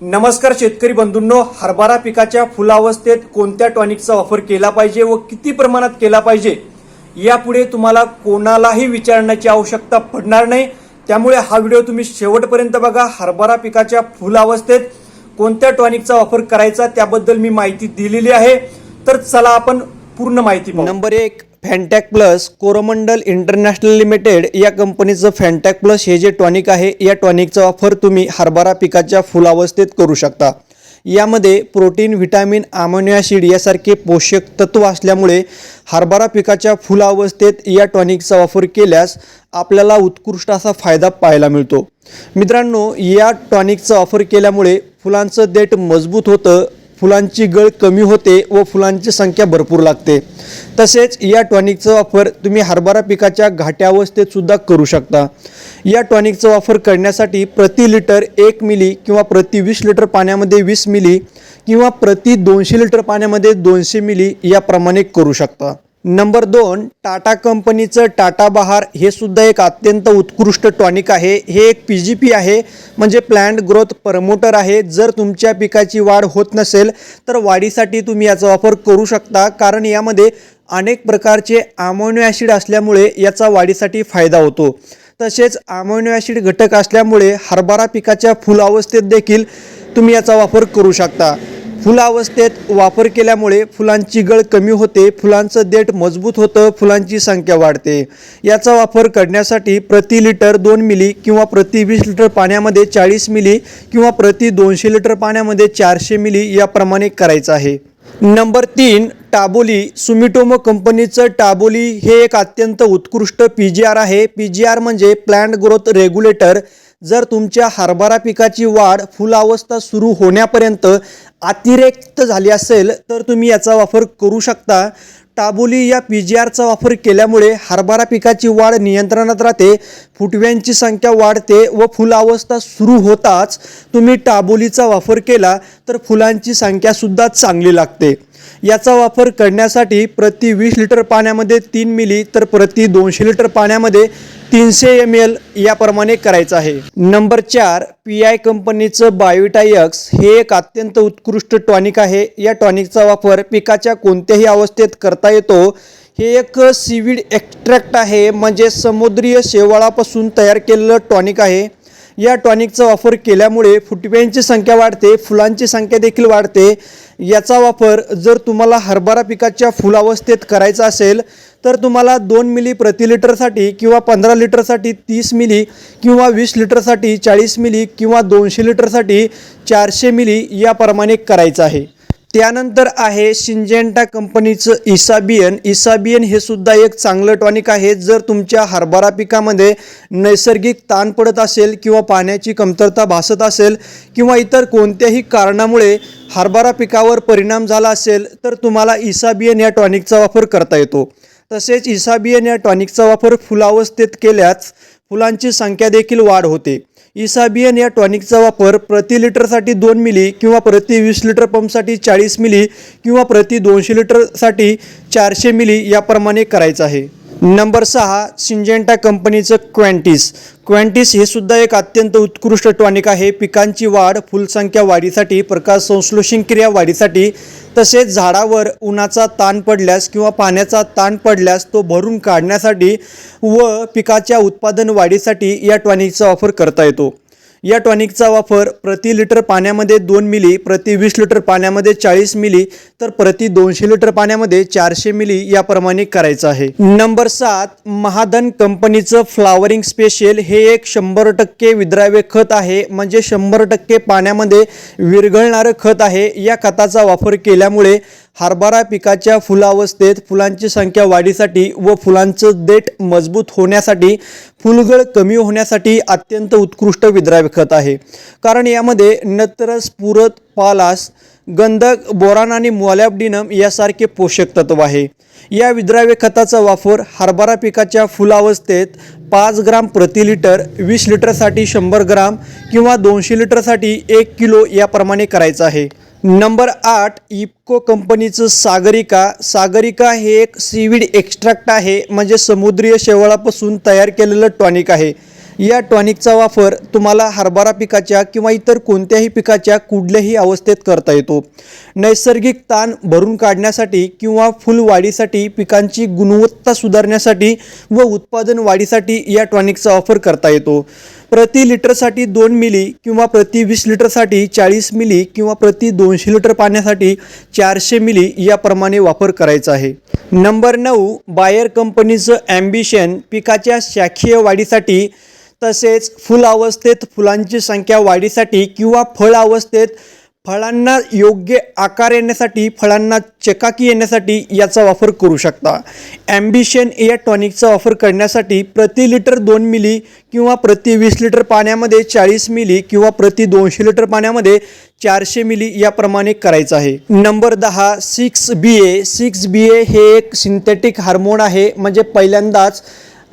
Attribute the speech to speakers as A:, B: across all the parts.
A: नमस्कार शेतकरी बंधूंनो हरभरा पिकाच्या फुलावस्थेत कोणत्या टॉनिकचा वापर केला पाहिजे व किती प्रमाणात केला पाहिजे? यापुढे तुम्हाला कोणालाही विचारण्याची आवश्यकता पडणार नाही. त्यामुळे हा व्हिडिओ तुम्ही शेवटपर्यंत बघा. हरभरा पिकाच्या फुलावस्थेत कोणत्या टॉनिकचा वापर करायचा त्याबद्दल मी माहिती दिलेली आहे. तर चला आपण पूर्ण माहिती नंबर एक Fantac plus Coromandel international limited या कंपनीचं फॅन्टॅक प्लस हे जे टॉनिक आहे या टॉनिकचा वापर तुम्ही हरभरा पिकाच्या फुलावस्थेत करू शकता. यामध्ये प्रोटीन व्हिटॅमिन अमोनिया ॲसिड यासारखे पोषक तत्व असल्यामुळे हरभरा पिकाच्या फुलावस्थेत या टॉनिकचा वापर केल्यास आपल्याला उत्कृष्ट असा फायदा पाहायला मिळतो. मित्रांनो या टॉनिकचा वापर केल्यामुळे फुलांचं देठ मजबूत होतं फुलांची गळ कमी होते व फुलांची संख्या भरपूर लागते. तसेच या टॉनिकचा वापर तुम्ही हरभरा पिकाच्या घाट्या सुद्धा करू शकता. या टॉनिकचा वापर करण्यासाठी प्रति लिटर एक मिली किंवा प्रति वीस लिटर पाण्यामध्ये वीस मिली किंवा प्रति दोनशे लिटर पाण्यामध्ये दोनशे मिली याप्रमाणे करू शकता. नंबर दोन टाटा कंपनीचं टाटा बहार हे सुद्धा एक अत्यंत उत्कृष्ट टॉनिक आहे. हे एक पी जी पी आहे. म्हणजे प्लॅन्ट ग्रोथ प्रमोटर आहे. जर तुमच्या पिकाची वाढ होत नसेल तर वाढीसाठी तुम्ही याचा वापर करू शकता. कारण यामध्ये अनेक प्रकारचे अमोनियो ॲसिड असल्यामुळे याचा वाढीसाठी फायदा होतो. तसेच अमोनियो ॲसिड घटक असल्यामुळे हरभरा पिकाच्या फुलावस्थेत देखील तुम्ही याचा वापर करू शकता. फुलावस्थेत वापर केल्यामुळे फुलांची गळ कमी होते फुलांचं देठ मजबूत होतं फुलांची संख्या वाढते. याचा वापर करण्यासाठी प्रति लिटर दोन मिली किंवा प्रति वीस लिटर पाण्यामध्ये चाळीस मिली किंवा प्रति दोनशे लिटर पाण्यामध्ये चारशे मिली याप्रमाणे करायचं आहे. नंबर तीन टाबोली. सुमिटोमो कंपनीचं टाबोली हे एक अत्यंत उत्कृष्ट पी जी आर आहे. पी जी आर म्हणजे प्लॅन्ट ग्रोथ रेग्युलेटर जर तुमच्या हरभरा पिकाची वाढ फुलावस्था सुरू होण्यापर्यंत अतिरिक्त झाली असेल तर तुम्ही याचा वापर करू शकता. टाबोली या पी जी आरचा वापर केल्यामुळे हरभरा पिकाची वाढ नियंत्रणात राहते फुटव्यांची संख्या वाढते व फुलावस्था सुरू होताच तुम्ही टाबोलीचा वापर केला तर फुलांची संख्यासुद्धा चांगली लागते. याचा वापर करण्यासाठी प्रति वीस लिटर पाण्यामध्ये तीन मिली तर प्रति दोनशे लिटर पाण्यामध्ये तीनशे एम एल याप्रमाणे करायचं आहे. नंबर चार पी आय कंपनीचं बायोटायक्स हे एक अत्यंत उत्कृष्ट टॉनिक आहे. या टॉनिकचा वापर पिकाच्या कोणत्याही अवस्थेत करता येतो. हे एक सीविड एक्स्ट्रॅक्ट आहे म्हणजे समुद्रीय शेवाळापासून तयार केलेलं टॉनिक आहे. या टॉनिकचा वापर केल्यामुळे फुटव्यांची संख्या वाढते फुलांची संख्या देखील वाढते. याचा वापर जर तुम्हाला हरभरा पिकाच्या फुलावस्थेत करायचा असेल तर तुम्हाला दोन मिली प्रति लिटरसाठी किंवा पंधरा लिटरसाठी तीस मिली किंवा वीस लिटरसाठी चाळीस मिली किंवा दोनशे लिटरसाठी चारशे मिली याप्रमाणे करायचं आहे. त्यानंतर आहे सिंजेंटा कंपनीचं इसाबियन. इसाबियन हे सुद्धा एक चांगलं टॉनिक आहे. जर तुमच्या हरभरा पिकामध्ये नैसर्गिक ताण पडत असेल किंवा पाण्याची कमतरता भासत असेल किंवा इतर कोणत्याही कारणामुळे हरभरा पिकावर परिणाम झाला असेल तर तुम्हाला इसाबियन या टॉनिकचा वापर करता येतो. तसेच इसाबियन या टॉनिकचा वापर फुलावस्थेत केल्यास फुलांची संख्या देखील वाढ होते. इसाबियन या टॉनिकचा वापर प्रति लिटरसाठी दोन मिली किंवा प्रति वीस लिटर पंपसाठी चाळीस मिली किंवा प्रति दोनशे लिटरसाठी चारशे मिली याप्रमाणे करायचं आहे. नंबर सहा सिंजेंटा कंपनीचं क्वॅन्टिस. क्वॅन्टिस हे सुद्धा एक अत्यंत उत्कृष्ट टॉनिक आहे. पिकांची वाढ फुलसंख्या वाढीसाठी प्रकाश संश्लेषण क्रिया वाढीसाठी तसेच झाडावर उन्हाचा ताण पडल्यास किंवा पाण्याचा ताण पडल्यास तो भरून काढण्यासाठी व पिकाच्या उत्पादन वाढीसाठी या टॉनिकचा वापर करता येतो. या टॉनिकचा वापर प्रति लिटर पाण्यामध्ये दोन मिली प्रति वीस लिटर पाण्यामध्ये चाळीस मिली तर प्रति दोनशे लिटर पाण्यामध्ये चारशे मिली याप्रमाणे करायचं आहे. नंबर सात महाधन कंपनीचं फ्लावरिंग स्पेशल हे एक शंभर टक्के विद्राव्य खत आहे. म्हणजे शंभर टक्के पाण्यामध्ये विरघळणारं खत आहे. या खताचा वापर केल्यामुळे हरभरा पिकाच्या फुलावस्थेत फुलांची संख्या वाढीसाठी व फुलांचं देठ मजबूत होण्यासाठी फुलगळ कमी होण्यासाठी अत्यंत उत्कृष्ट विद्राव्य खत आहे. कारण यामध्ये नत्रस पुरत पालास गंधक बोरान आणि मोलॅबडिनम यासारखे पोषक तत्व आहे. या विद्राव्य खताचा वापर हरभरा पिकाच्या फुलावस्थेत पाच ग्राम प्रति लिटर वीस लिटरसाठी शंभर ग्राम किंवा दोनशे लिटरसाठी एक किलो याप्रमाणे करायचं आहे. नंबर आठ इप्को कंपनीचं सागरिका. सागरिका हे एक सीविड एक्स्ट्रॅक्ट आहे म्हणजे समुद्रीय शेवाळापासून तयार केलेलं टॉनिक आहे. या टॉनिकचा वापर तुम्हाला हरभरा पिकाच्या किंवा इतर कोणत्याही पिकाच्या कुठल्याही अवस्थेत करता येतो. नैसर्गिक ताण भरून काढण्यासाठी किंवा फुलवाढीसाठी पिकांची गुणवत्ता सुधारण्यासाठी व उत्पादन वाढीसाठी या टॉनिकचा वापर करता येतो. प्रति लिटरसाठी दोन मिली किंवा प्रति वीस लिटरसाठी चाळीस मिली किंवा प्रति दोनशे लिटर पाण्यासाठी चारशे मिली याप्रमाणे वापर करायचा आहे. नंबर नऊ बायर कंपनीचं ॲम्बिशन पिकाच्या शाखीय वाढीसाठी तसेच फुल अवस्थेत फुलांची संख्या वाढीसाठी किंवा फळ अवस्थेत फळांना योग्य आकार येण्यासाठी फळांना चकाकी येण्यासाठी याचा वापर करू शकता. ॲम्बिशन या टॉनिकचा वापर करण्यासाठी प्रति लिटर दोन मिली किंवा प्रति वीस लिटर पाण्यामध्ये चाळीस मिली किंवा प्रति दोनशे लिटर पाण्यामध्ये चारशे मिली याप्रमाणे करायचं आहे. नंबर दहा सिक्स बी ए सिक्स बी ए हे एक सिंथेटिक हार्मोन आहे. म्हणजे पहिल्यांदाच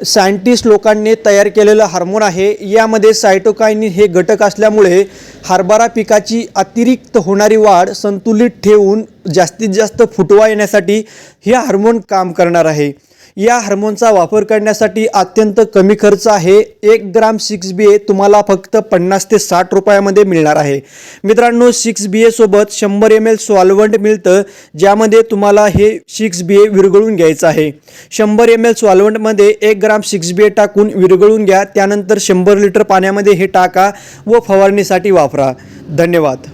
A: सायंटिस्ट लोकांनी तयार केलेलं हार्मोन आहे. यामध्ये सायटोकायनी हे घटक असल्यामुळे हरभरा पिकाची अतिरिक्त होणारी वाढ संतुलित ठेवून जास्तीत जास्त फुटवा येण्यासाठी हे हार्मोन काम करणार आहे. या हार्मोनचा वापर करण्यासाठी अत्यंत कमी खर्च आहे. एक ग्राम सिक्स बी ए तुम्हाला फक्त पन्नास ते साठ रुपयामध्ये मिळणार आहे. मित्रांनो सिक्स बी एसोबत शंभर एम एल सॉल्वंट मिळतं ज्यामध्ये तुम्हाला हे सिक्स बी ए विरघळून घ्यायचं आहे. शंभर एम एल सॉल्वंटमध्ये एक ग्राम सिक्स बी ए टाकून विरघळून घ्या. त्यानंतर शंभर लिटर पाण्यामध्ये हे टाका व फवारणीसाठी वापरा. धन्यवाद.